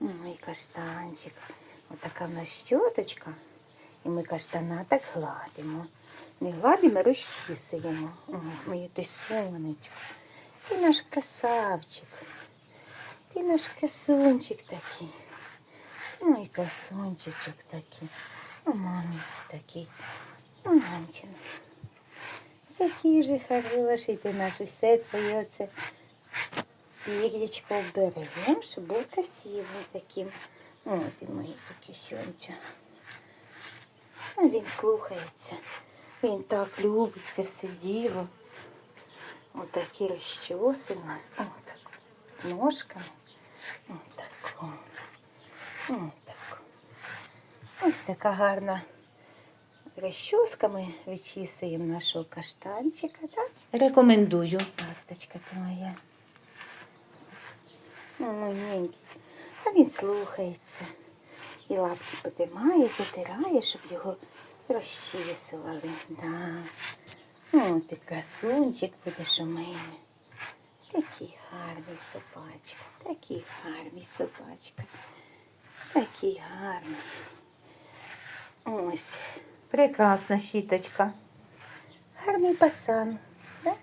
Ой, каштанчик. Отака в нас щоточка. І ми каштана так гладимо. Не гладимо, розчісуємо. О, моє ти сонечко. Ти наш красавчик. Ти наш красунчик такий. Ой, красунчичок такий. О, мамі такий. О, мамчина. Такий же хороший ти наш, усе твоє оце пір'ячко оберемо, щоб був красивим таким. О, ти мої такі. А він слухається. Він так любить це все діло. Отакі розчоси в нас. Отак. Ножками. Отако. Отако. Ось така гарна розчоска. Ми вичісуємо нашого каштанчика. Так? Рекомендую. Ласточка ти моя. Ну, маленький. А він слухається. І лапки подимає, затирає, щоб його розчісували. Да. О, ти красунчик будеш у мене. Такий гарний собачка, такий гарний собачка. Такий гарний. Ось. Прекрасна щіточка. Гарний пацан. Да?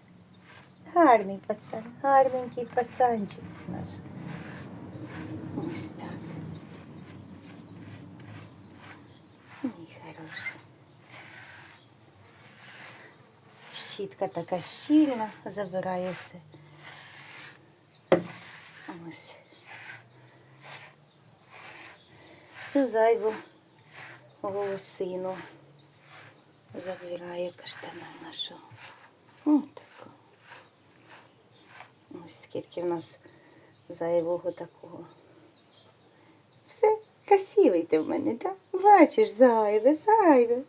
Гарний пацан, гарненький пацанчик наш. Ось так. Мій хороший. Щітка така щільна, забирає все. Ось. Всю зайву волосину забирає каштана нашого. Ось таку. Ось скільки в нас зайвого такого. Все, красивий ти в мене, так? Бачиш, зайве, зайве.